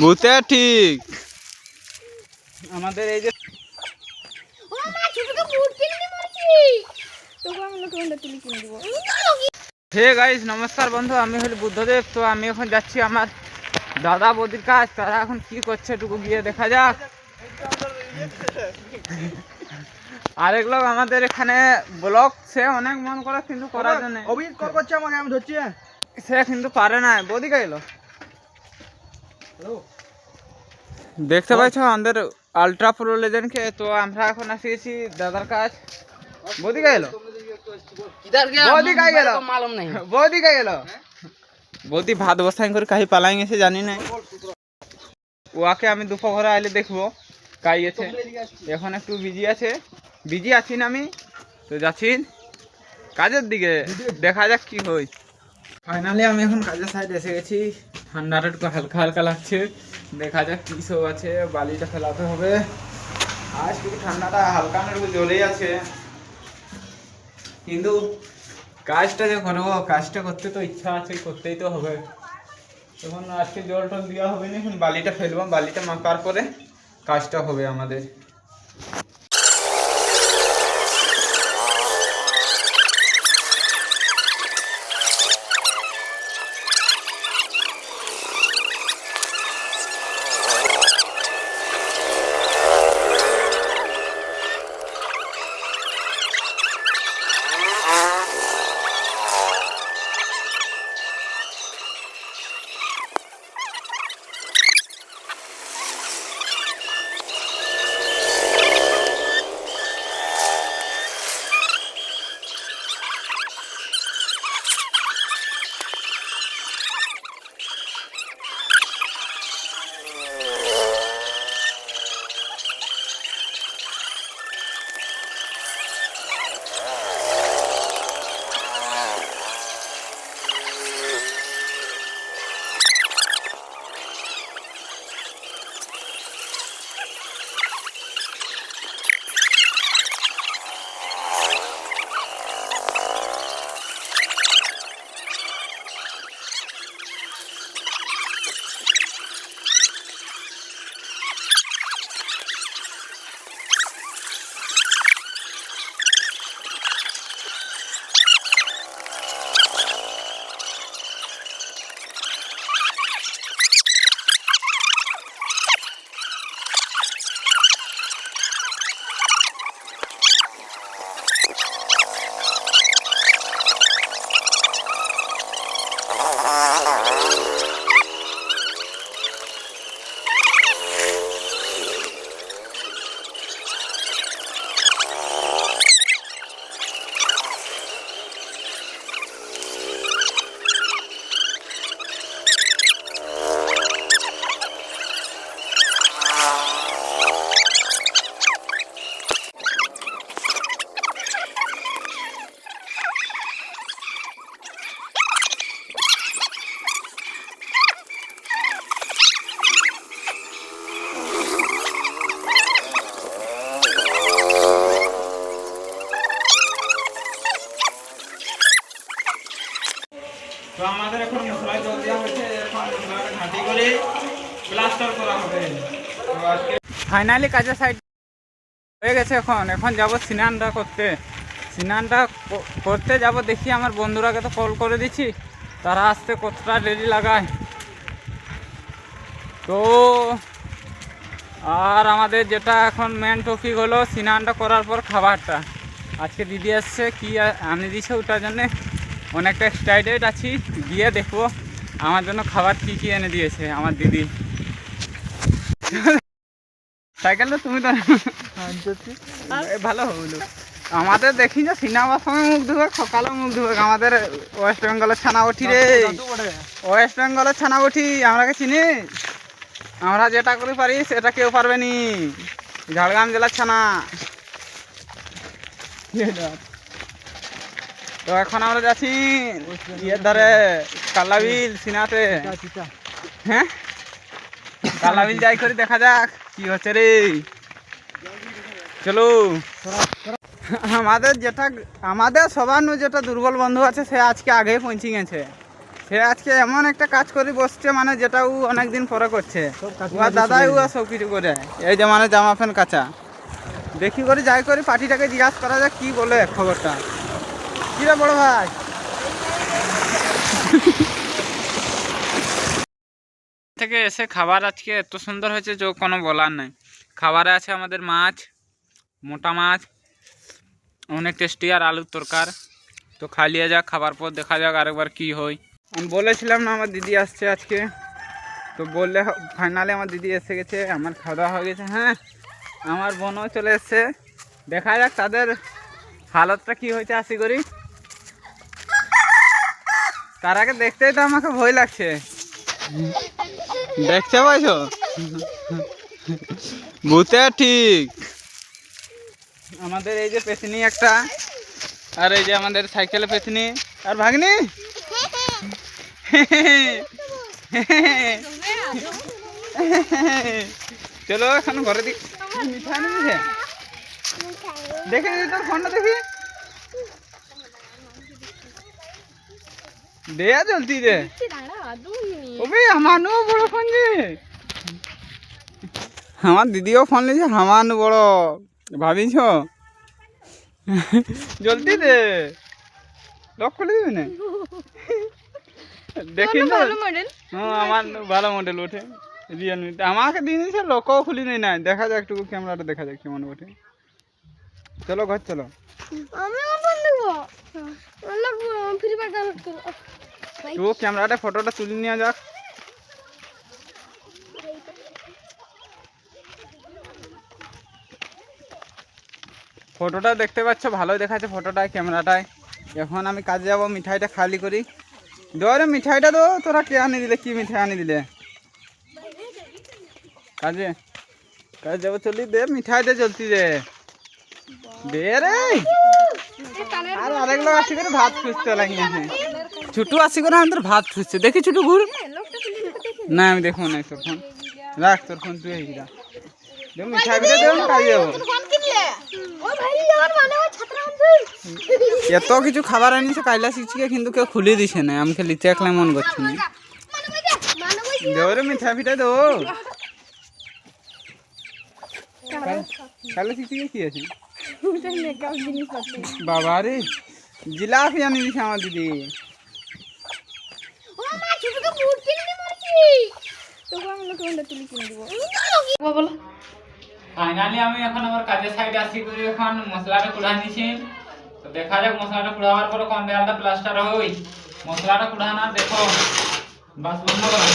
ভূতে ঠিক। আমাদের এই যে হে গাইস নমস্কার বন্ধু আমি হলি বুদ্ধদেব। তো আমি এখন যাচ্ছি আমার দাদা বৌদির কাজ। তারা এখন কি করছে টুকু গিয়ে দেখা যাক। আরেক লোক আমাদের এখানে ব্লক সে অনেক মন করে কিন্তু করার জন্য। অভিজিৎ কল করছে আমাকে আমি ধরছি হ্যাঁ। সে কিন্তু পারে না। বৌদি গেল দেখতে পাচ্ছ আমাদের আলট্রা প্রো লেজেন্ডকে তো আমরা এখন আসিয়েছি দাদার কাজ। বৌদি গেল বদি কাই গেল? মালুম বৌদি কাই গেল? বৌদি ভাত বসাই করে কাহি পালাই গেছে জানি না ওয়াকে আমি দুপুরে আইলে দেখব। কাই গেছে এখন একটু বিজি আছে। বিজি আছি না আমি। তো যাচ্ছি। কাজের দিকে। দেখা যাক কি হয়। ফাইনালি আমি এখন কাজের সাইড এসে গেছি। ঠান্ডাটা একটু হালকা হালকা লাগছে। দেখা যাক কি সব আছে। বালিটা ফেলাতে হবে। আজ একটু ঠান্ডাটা হালকা একটু জ্বরেই আছে। কিন্তু কাজটা যে করব, কাজটা করতে তো ইচ্ছা আছে, করতেই তো হবে। তখন আজকে জল টল দেওয়া হবে না, এখন বালিটা ফেলব। বালিটা মাপার পরে কাজটা হবে আমাদের। ফাইনালি কাজের সাইড হয়ে গেছে এখন। এখন যাব স্নানটা করতে। স্নানটা করতে যাব, দেখি আমার বন্ধুরাকে তো কল করে দিচ্ছি। তারা আসতে কতটা দেরি লাগায়। তো আর আমাদের যেটা এখন মেন টপিক হলো স্নানটা করার পর খাবারটা। আজকে দিদি আসছে, কি আনি দিয়েছে ওটার জন্যে অনেকটা এক্সাইটেড আছি। গিয়ে দেখব। আমার জন্য খাবার কি কি এনে দিয়েছে আমার দিদি? সাইকেলটা তুমি তো এ, ভালো হলো আমাদের দেখি যে সিনেমার সময় মুখ ধুবে সকালে মুখ ধুবে। আমাদের ওয়েস্ট বেঙ্গলের ছানাবটি রে। ওয়েস্ট বেঙ্গলের ছানাবটি আমরাকে চিনি? আমরা যেটা করে পারি সেটা কেউ পারবে নি। ঝাড়গ্রাম জেলার ছানা। তো এখন আমরা যাচ্ছি ইয়ের ধারে কালাবিল সিনাতে। হ্যাঁ? কালাবিল যাই করে, দেখা যাক কি হচ্ছে রে। চলো। আমাদের যেটা, আমাদের সবার যেটা দুর্বল বন্ধু আছে, সে আজকে আগে পৌঁছে গেছে। সে আজকে এমন একটা কাজ করে বসছে মানে যেটা ও অনেকদিন পরে করছে। উহার দাদাই উহা সব কিছু করে। এই যে মানে জামা প্যান্ট কাচা। দেখি করে, যাই করে, পার্টিটাকে জিজ্ঞাসা করা যাক কি বলে খবরটা। কি রে বড় ভাই? থেকে এসে খাবার আজকে এত সুন্দর হয়েছে যে কোনো বলার নাই। খাবারে আছে আমাদের মাছ, মোটা মাছ, অনেক টেস্টি আর আলুর তরকার। তো খালিয়ে যাক, খাবার পর দেখা যাক আরেকবার কি হয়। আমি বলেছিলাম না, আমার দিদি আসছে আজকে। তো বললে ফাইনালে আমার দিদি এসে গেছে, আমার খাওয়া দাওয়া হয়ে গেছে হ্যাঁ। আমার বোনও চলে এসছে। দেখা যাক তাদের হালতটা কি হয়েছে, আশি করি। তার আগে দেখতেই তো আমাকে ভয় লাগছে। দেখতে পাইছো? ভূতে ঠিক। আমাদের এই যে পেছনি একটা আর এই যে আমাদের সাইকেলে পেছনি। আর ভাগনি? চলো এখন ঘরে দিক মিঠা নিয়ে দেখে তোর ফোনটা দেখি? দে জলদি দে। ওবে আমানু বড় ফোন যে আমার দিদিও ফোন নিয়েছে আমানু বড়। ভাবিছ? জলদি দে। লক খুলে দিবি না? দেখি না। ভালো মডেল হ্যাঁ আমার ভালো মডেল ওঠে। রিয়েলমি আমাকে দিয়ে দিয়েছে লোকও খুলি নেই। না দেখা যাক একটু ক্যামেরাটা দেখা যাক কেমন ওঠে। চলো ঘর চলো। আমি আমার ফোন দেখব ফ্রি ফায়ার ডাউনলোড করব ভাই তো ক্যামেরাটা ফটোটা তুলে নিয়ে যাক। ফটোটা দেখতে পাচ্ছ ভালোই দেখাচ্ছে ফটোটায় ক্যামেরাটায়। এখন আমি কাজে যাব মিঠাইটা খালি করি। দরে মিঠাইটা দো তোরা কে আনি দিলে কি মিঠাই আনি দিলে? কাজে কাজে যাব চলি দে মিঠাইটা চলতি দে দে রে। আর আরেক লোক আসি করে ভাত খুঁজতে লাগিয়েছে ছুটু আসি করে আমাদের ভাত খুঁজছে দেখি ছুটু ঘুর। দেখে না, আমি দেখব না তোর ফোন। রাখ, তোর ফোন তুই এইটা দেব মিঠাই পিঠা দেব যাব ওই ছাত্র আনছে এত কিছু খাবার আনিছে, কাইলা শিখছিকে কিন্তু কেউ খুলে দিছে না। আমি খালি চেকলে মন করছি। না ভাই রে, মিঠাই দেবো। কাইলা শিখছিকে কি আছে? বাবা রে জিলাপি আনি দিছে আমার দিদি ও মা ছোটকে বুট কিনে নিয়ে মারছি তোকে আমি লোকটা তুলি কিনে দিব বলো ফাইনালি আমি এখন আমার কাজের সাইডে আসি করে এখন মশলাটা কুড়া নিছি। তো দেখা যাক মশলাটা কুড়াবার পরে দেখো, বাস বন্ধ করো।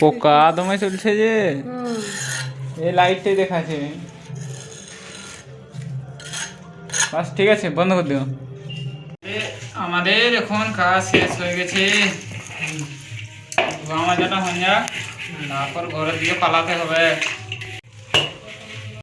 পোকা দমে চলছে যে। এই লাইটটাই দেখাচ্ছে। বাস, ঠিক আছে, বন্ধ করে দিও। আমাদের এখন কাজ শেষ হয়ে গেছে। আমার যেটা হয়ে যাক, তারপর ঘরের দিকে পালাতে হবে।